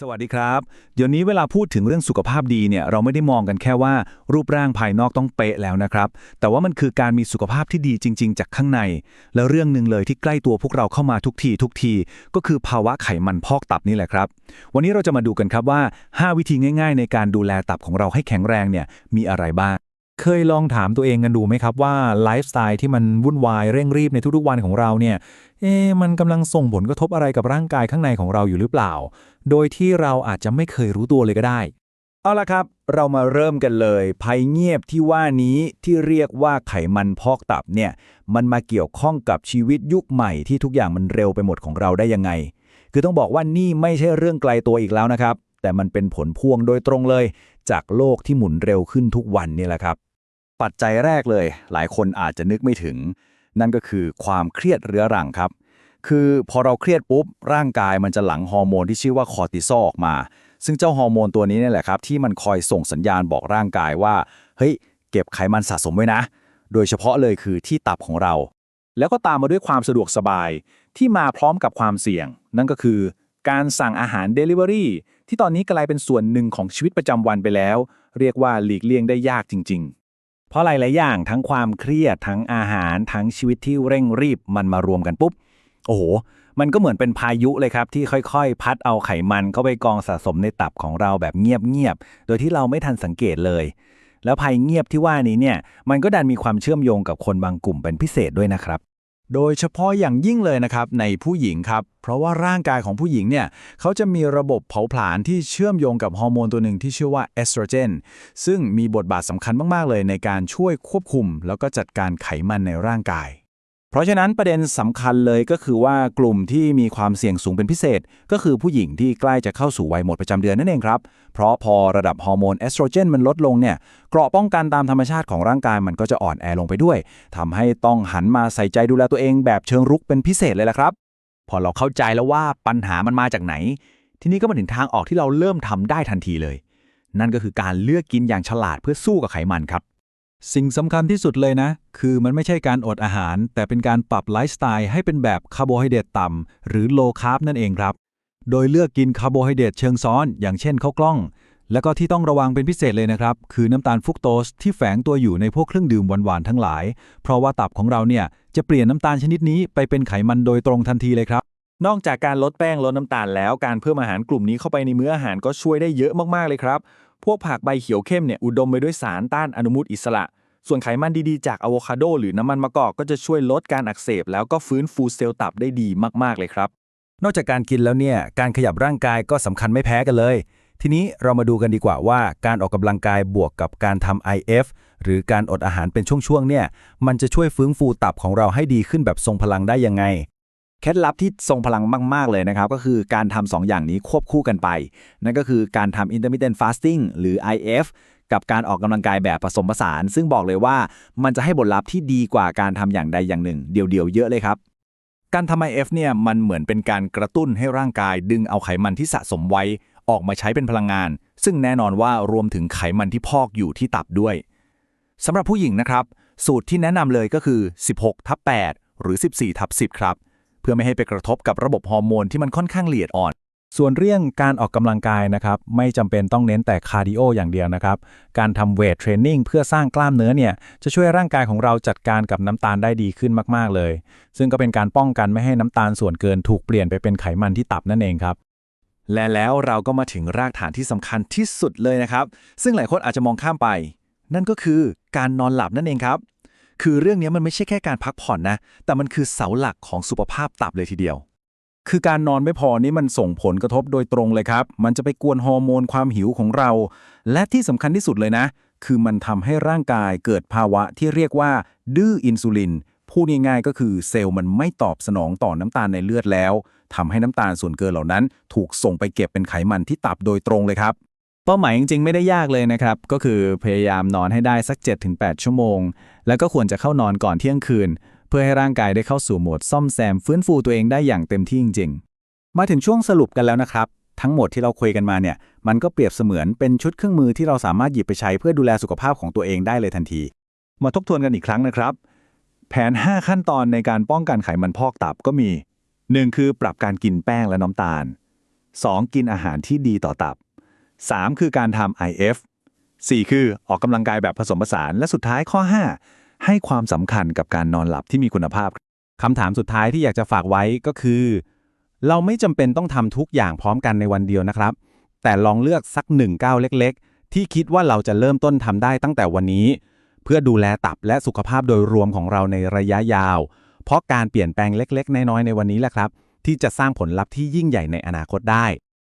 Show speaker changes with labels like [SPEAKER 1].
[SPEAKER 1] สวัสดีครับ เดี๋ยวนี้เวลาพูดถึงเรื่องสุขภาพดีเนี่ยเราไม่ได้มองกันแค่ว่ารูปร่างภายนอกต้องเป๊ะแล้วนะครับ แต่ว่ามันคือการมีสุขภาพที่ดีจริง ๆ จากข้างใน แล้วเรื่องหนึ่งเลยที่ใกล้ตัวพวกเราเข้ามาทุกทีทุกที ก็คือภาวะไขมันพอกตับนี่แหละครับ วันนี้เราจะมาดูกันครับว่า 5 วิธีง่าย ๆ ในการดูแลตับของเราให้แข็งแรงเนี่ยมีอะไรบ้าง
[SPEAKER 2] เคยลองถามตัวเองกันดูไหมครับว่าไลฟ์สไตล์ที่มันวุ่นวายเร่งรีบในทุกๆวันของเราเนี่ย เอ๊ะมันกำลังส่งผลกระทบอะไรกับร่างกายข้างในของเราอยู่หรือเปล่า โดยที่เราอาจจะไม่เคยรู้ตัวเลยก็ได้
[SPEAKER 1] เอาละครับ เรามาเริ่มกันเลยภัยเงียบที่ว่านี้ที่เรียกว่าไขมันพอกตับเนี่ย มันมาเกี่ยวข้องกับชีวิตยุคใหม่ที่ทุกอย่างมันเร็วไปหมดของเราได้ยังไง คือต้องบอกว่านี่ไม่ใช่เรื่องไกลตัวอีกแล้วนะครับแต่มันเป็นผลพวงโดยตรงเลย จากโลกที่หมุนเร็วขึ้นทุกวันนี่แหละครับ ปัจจัยแรกเลย หลายคนอาจจะนึกไม่ถึง นั่นก็คือความเครียดเรื้อรังครับ คือพอเราเครียดปุ๊บ ร่างกายมันจะหลั่งฮอร์โมนที่ชื่อว่าคอร์ติซอลออกมา ซึ่งเจ้าฮอร์โมนตัวนี้เนี่ยแหละครับ ที่มันคอยส่งสัญญาณบอกร่างกายว่าเฮ้ยเก็บไขมันสะสมไว้นะ โดยเฉพาะเลยคือที่ตับของเรา แล้วก็ตามมาด้วยความสะดวกสบายที่มาพร้อมกับความเสี่ยง นั่นก็คือการสั่งอาหาร Delivery ที่ตอนนี้กลายเป็นส่วนหนึ่งของชีวิตประจำวันไปแล้ว เรียกว่าหลีกเลี่ยงได้ยากจริง เพราะหลายๆอย่างทั้งความเครียดทั้งอาหารทั้งชีวิตที่เร่งรีบมันมารวมกันปุ๊บ โอ้โห มันก็เหมือนเป็นพายุเลยครับ ที่ค่อยๆ พัดเอาไขมันเข้าไปกองสะสมในตับของเราแบบเงียบๆ โดยที่เราไม่ทันสังเกตเลย แล้วภัยเงียบที่ว่านี้เนี่ย มันก็ดันมีความเชื่อมโยงกับคนบางกลุ่มเป็นพิเศษด้วยนะครับ โดยเฉพาะอย่างยิ่งเลยนะครับในผู้หญิงครับ เพราะว่าร่างกายของผู้หญิงเนี่ยเขาจะมีระบบเผาผลาญที่เชื่อมโยงกับฮอร์โมนตัวหนึ่งที่ชื่อว่าเอสโตรเจนซึ่งมีบทบาทสำคัญมาก ๆ เลยในการช่วยควบคุม แล้วก็จัดการไขมันในร่างกาย เพราะฉะนั้นประเด็นสำคัญเลยก็คือว่ากลุ่มที่มีความเสี่ยงสูงเป็นพิเศษ ก็คือผู้หญิงที่ใกล้จะเข้าสู่วัยหมดประจำเดือนนั่นเองครับ เพราะพอระดับฮอร์โมนเอสโตรเจนมันลดลงเนี่ยเกราะป้องกันตามธรรมชาติของร่างกายมันก็จะอ่อนแอลงไปด้วยทำให้ต้องหันมาใส่ใจดูแลตัวเองแบบเชิงรุกเป็นพิเศษเลยละครับ พอเราเข้าใจแล้วว่าปัญหามันมาจากไหน ทีนี้ก็มาถึงทางออกที่เราเริ่มทำได้ทันทีเลย นั่นก็คือการเลือกกินอย่างฉลาดเพื่อสู้กับไขมันครับ
[SPEAKER 2] สิ่งสำคัญที่สุดเลยนะ คือมันไม่ใช่การอดอาหาร แต่เป็นการปรับไลฟ์สไตล์ให้เป็นแบบคาร์โบไฮเดรตต่ำหรือโลคาร์บนั่นเองครับ โดยเลือกกินคาร์โบไฮเดรตเชิงซ้อน อย่างเช่นข้าวกล้อง แล้วก็ที่ต้องระวังเป็นพิเศษเลยนะครับ คือน้ำตาลฟุกโตสที่แฝงตัวอยู่ในพวกเครื่องดื่มหวานๆทั้งหลาย เพราะว่าตับของเราเนี่ยจะเปลี่ยนน้ำตาลชนิดนี้ไปเป็นไขมันโดยตรงทันทีเลยครับ
[SPEAKER 3] นอกจากการลดแป้งลดน้ำตาลแล้วการเพิ่มอาหารกลุ่มนี้เข้าไปในมื้ออาหารก็ช่วยได้เยอะมากๆเลยครับ พวกผักใบเขียวเข้มเนี่ยอุดมไปด้วยสารต้านอนุมูลอิสระ ส่วนไขมันดีๆจากอะโวคาโดหรือน้ำมันมะกอกก็จะช่วยลดการอักเสบ แล้วก็ฟื้นฟูเซลล์ตับได้ดีมากๆเลยครับ
[SPEAKER 1] นอกจากการกินแล้วเนี่ยการขยับร่างกายก็สำคัญไม่แพ้กันเลย ทีนี้เรามาดูกันดีกว่าว่าการออกกำลังกายบวกกับการทำ IF หรือการอดอาหารเป็นช่วงๆเนี่ยมันจะช่วยฟื้นฟูตับของเราให้ดีขึ้นแบบทรงพลังได้ยังไง เคล็ดลับที่ทรงพลังมาก ๆ เลยนะครับ ก็คือการทำสองอย่างนี้ควบคู่กันไป นั่นก็คือการทำ intermittent fasting หรือ IF กับการออกกำลังกายแบบผสมผสาน ซึ่งบอกเลยว่ามันจะให้ผลลัพธ์ที่ดีกว่าการทำอย่างใดอย่างหนึ่ง เดี่ยวๆเยอะเลยครับการทำ IF เนี่ยมันเหมือนเป็นการกระตุ้นให้ร่างกายดึงเอาไขมันที่สะสมไว้ ออกมาใช้เป็นพลังงาน ซึ่งแน่นอนว่ารวมถึงไขมันที่พอกอยู่ที่ตับด้วยสำหรับผู้หญิงนะครับ สูตรที่แนะนำเลยก็คือ 16ทับ8หรือ 14ทับ10 ครับ เพื่อไม่ให้ไปกระทบกับระบบฮอร์โมนที่มันค่อนข้างละเอียดอ่อน
[SPEAKER 2] ส่วนเรื่องการออกกำลังกายนะครับ ไม่จำเป็นต้องเน้นแต่คาร์ดิโออย่างเดียวนะครับ การทำเวทเทรนนิ่งเพื่อสร้างกล้ามเนื้อเนี่ยจะช่วยร่างกายของเราจัดการกับน้ำตาลได้ดีขึ้นมาก ๆเลย ซึ่งก็เป็นการป้องกันไม่ให้น้ำตาลส่วนเกินถูกเปลี่ยนไปเป็นไขมันที่ตับนั่นเองครับ
[SPEAKER 3] และแล้วเราก็มาถึงรากฐานที่สำคัญที่สุดเลยนะครับ ซึ่งหลายคนอาจจะมองข้ามไป นั่นก็คือการนอนหลับนั่นเองครับ คือเรื่องนี้มันไม่ใช่แค่การพักผ่อนนะ แต่มันคือเสาหลักของสุขภาพตับเลยทีเดียว
[SPEAKER 2] คือการนอนไม่พอนี่มันส่งผลกระทบโดยตรงเลยครับ มันจะไปกวนฮอร์โมนความหิวของเรา และที่สำคัญที่สุดเลยนะ คือมันทำให้ร่างกายเกิดภาวะที่เรียกว่า ดื้ออินซูลินพูดง่ายๆก็คือเซลล์มันไม่ตอบสนองต่อน้ำตาลในเลือดแล้วทำให้น้ำตาลส่วนเกินเหล่านั้น ถูกส่งไปเก็บเป็นไขมันที่ตับโดยตรงเลยครับ
[SPEAKER 1] เป้าหมายจริงๆ ไม่ได้ยากเลยนะครับ ก็คือพยายามนอนให้ได้สัก 7-8 ชั่วโมง แล้วก็ควรจะเข้านอนก่อนเที่ยงคืน เพื่อให้ร่างกายได้เข้าสู่โหมดซ่อมแซมฟื้นฟูตัวเองได้อย่างเต็มที่จริงๆ มาถึงช่วงสรุปกันแล้วนะครับ ทั้งหมดที่เราคุยกันมาเนี่ยมันก็เปรียบเสมือนเป็นชุดเครื่องมือที่เราสามารถหยิบไปใช้เพื่อดูแลสุขภาพของตัวเองได้เลยทันที มาทบทวนกันอีกครั้งนะครับ แผน 5 ขั้นตอนในการป้องกันไขมันพอกตับก็มี 1. คือปรับการกินแป้งและน้ำตาล 2. กินอาหารที่ดีต่อตับ 3. คือการทำ IF 4. คือออกกำลังกายแบบผสมผสาน และสุดท้ายข้อ 5 ให้ความสำคัญกับการนอนหลับที่มีคุณภาพ
[SPEAKER 4] คำถามสุดท้ายที่อยากจะฝากไว้ก็คือ เราไม่จำเป็นต้องทำทุกอย่างพร้อมกันในวันเดียวนะครับ แต่ลองเลือกสักหนึ่งก้าวเล็ก ๆ ที่คิดว่าเราจะเริ่มต้นทำได้ตั้งแต่วันนี้ เพื่อดูแลตับและสุขภาพโดยรวมของเราในระยะยาว เพราะการเปลี่ยนแปลงเล็ก ๆ น้อยๆในวันนี้แหละครับ ที่จะสร้างผลลัพธ์ที่ยิ่งใหญ่ในอนาคตได้